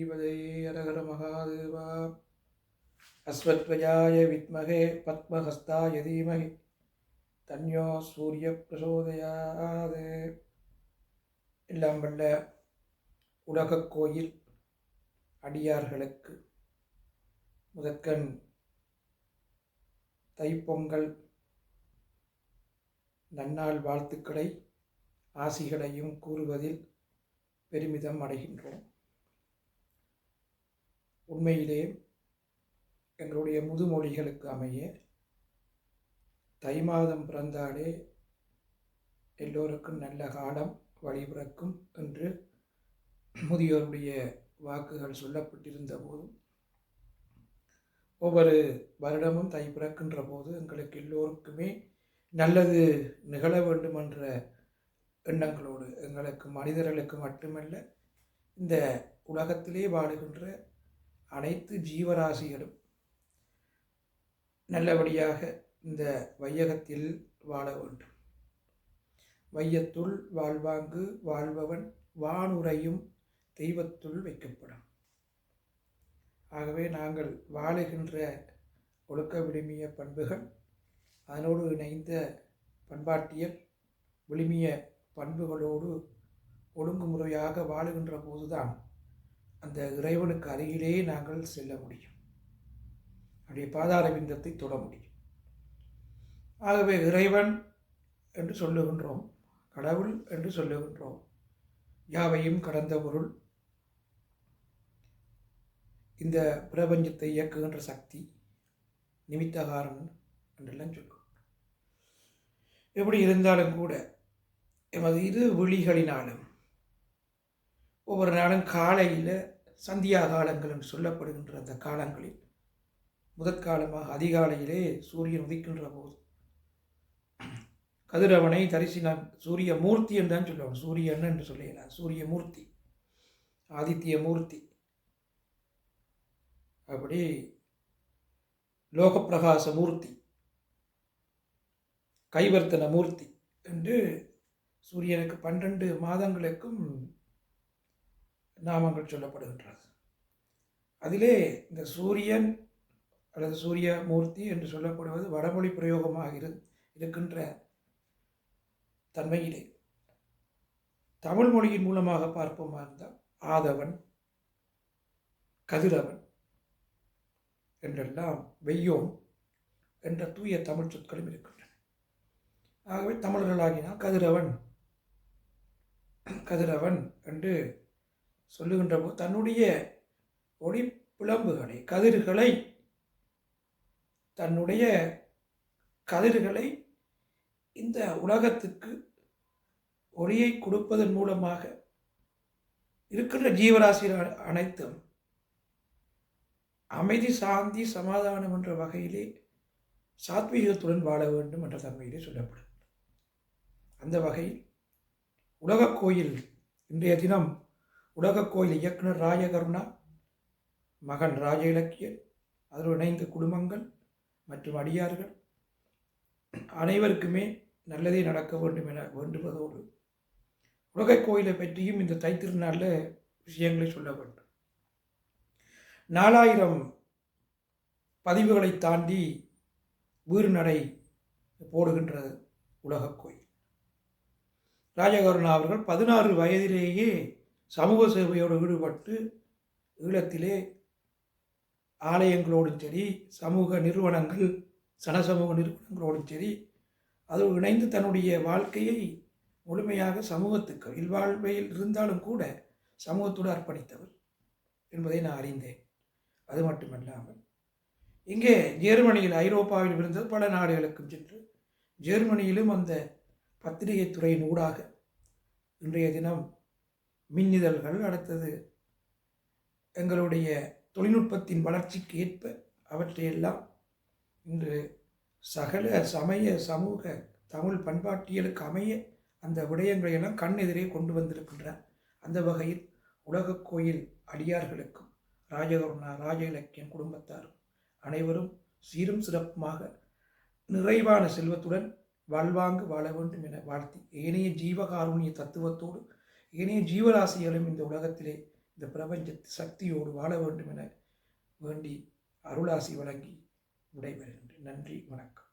ஸ்ரீபதே அரஹர மகாதேவா. அஸ்வத்வஜாய வித்மகே பத்மஹஸ்தாய தீமகி. தன்யோ சூரிய பிரசோதயாது. எல்லாம் வல்ல உலகக் கோயில் அடியார்களுக்கு முதற்கண் தைப்பொங்கல் நன்னாள் வாழ்த்துக்களை ஆசிகளையும் கூறுவதில் பெருமிதம் அடைகின்றோம். உண்மையிலே எங்களுடைய முதுமொழிகளுக்கு அமைய தை மாதம் பிறந்தாலே எல்லோருக்கும் நல்ல காலம் வழிபிறக்கும் என்று முதியோருடைய வாக்குகள் சொல்லப்பட்டிருந்த போதும் ஒவ்வொரு வருடமும் தை பிறக்கின்ற போது எங்களுக்கு எல்லோருக்குமே நல்லது நிகழ வேண்டும் என்ற எண்ணங்களோடு எங்களுக்கு மனிதர்களுக்கு மட்டுமல்ல இந்த உலகத்திலே வாழுகின்ற அனைத்து ஜீவராசிகளும் நல்லபடியாக இந்த வையகத்தில் வாழ வேண்டும். வையத்துள் வாழ்வாங்கு வாழ்பவன் வானுரையும் தெய்வத்துள் வைக்கப்படும். ஆகவே நாங்கள் வாழுகின்ற ஒழுக்க விழுமிய பண்புகள் அதனோடு இணைந்த பண்பாட்டியல் விழுமிய பண்புகளோடு ஒழுங்குமுறையாக வாழுகின்ற போதுதான் அந்த இறைவனுக்கு அருகிலே நாங்கள் செல்ல முடியும். அவருடைய பாதார பிந்தத்தை தொட முடியும். ஆகவே இறைவன் என்று சொல்லுகின்றோம் கடவுள் என்று சொல்லுகின்றோம் யாவையும் கடந்த பொருள் இந்த பிரபஞ்சத்தை இயக்குகின்ற சக்தி நிமித்தகாரன் என்றெல்லாம் சொல்லுவோம் எப்படி இருந்தாலும் கூட எமது இரு விழிகளினாலும் ஒவ்வொரு நாளும் காலையில் சந்தியா காலங்கள் என்று சொல்லப்படுகின்ற அந்த காலங்களில் முதற்காலமாக அதிகாலையிலே சூரியன் உதிக்கின்ற போது கதிரவனை தரிசினம் சூரிய மூர்த்தி என்று தான் சொல்லுவாங்க. சூரியன் என்று சொல்லலாம் சூரிய மூர்த்தி ஆதித்ய மூர்த்தி அப்படி லோகப்பிரகாச மூர்த்தி கைவர்த்தன மூர்த்தி என்று சூரியனுக்கு பன்னெண்டு மாதங்களுக்கும் நாமங்கள் சொல்லப்படுகின்றது. அதிலே இந்த சூரியன் அல்லது சூரிய மூர்த்தி என்று சொல்லப்படுவது வடமொழி பிரயோகமாக இரு இருக்கின்ற தன்மையிலே. தமிழ் மொழியின் மூலமாக பார்ப்போமா இருந்தால் ஆதவன் கதிரவன் என்றெல்லாம் வெய்யோம் என்ற தூய தமிழ் சொற்களும் இருக்கின்றன. ஆகவே தமிழர்களாகினால் கதிரவன் கதிரவன் என்று சொல்லுகின்ற போது தன்னுடைய ஒளி கதிர்களை தன்னுடைய கதிர்களை இந்த உலகத்துக்கு ஒளியை கொடுப்பதன் மூலமாக இருக்கின்ற ஜீவராசிகள் அனைத்தும் அமைதி சாந்தி சமாதானம் என்ற வகையிலே சாத்வீகத்துடன் வாழ வேண்டும் என்ற தன்மையிலே சொல்லப்படும். அந்த வகையில் உலகக் கோயில் இன்றைய தினம் உலகக் கோயில் இயக்குனர் ராஜகருணா மகன் ராஜ இலக்கியன் அதில் இணைந்த குடும்பங்கள் மற்றும் அடியார்கள். அனைவருக்குமே நல்லதே நடக்க வேண்டும் என வேண்டுவதோடு உலகக் கோயிலை பற்றியும் இந்த தைத்திருநாளில் விஷயங்களை சொல்ல வேண்டும். நாலாயிரம் பதிவுகளை தாண்டி வீறு நடை போடுகின்றது உலகக் கோயில் ராஜகருணா அவர்கள் பதினாறு வயதிலேயே சமூக சேவையோடு ஈடுபட்டு ஈழத்திலே ஆலயங்களோடும் சரி சமூக நிறுவனங்கள் சனசமூக நிறுவனங்களோடும் சரி அதோடு இணைந்து தன்னுடைய வாழ்க்கையை முழுமையாக சமூகத்துக்கு இல்வாழ்வையில் இருந்தாலும் கூட சமூகத்தோடு அர்ப்பணித்தவர் என்பதை நான் அறிந்தேன். அது மட்டுமல்லாமல் இங்கே ஜெர்மனியில் ஐரோப்பாவில் இருந்த பல நாடுகளுக்கும் சென்று ஜெர்மனியிலும் அந்த பத்திரிகை துறையின் ஊடாக இன்றைய தினம் மின்னிதழ்கள் அடுத்தது. எங்களுடைய தொழில்நுட்பத்தின் வளர்ச்சிக்கு ஏற்ப அவற்றையெல்லாம் இன்று சகல சமய சமூக தமிழ் பண்பாட்டியலுக்கு அமைய அந்த விடயங்களையெல்லாம் கண் எதிரே கொண்டு வந்திருக்கின்றார். அந்த வகையில் உலக கோயில் அடியார்களுக்கும் ராஜகருணா ராஜ இலக்கியம் குடும்பத்தாரும் அனைவரும் சீரும் சிறப்புமாக நிறைவான செல்வத்துடன் வாழ்வாங்கு வாழ வேண்டும் என வாழ்த்தி ஏனைய ஜீவகாருண்ய தத்துவத்தோடு ஏனைய ஜீவராசிகளும் இந்த உலகத்திலே இந்த பிரபஞ்ச சக்தியோடு வாழ வேண்டும் என வேண்டி அருளாசி வழங்கி விடைபெறுகின்றேன். நன்றி வணக்கம்.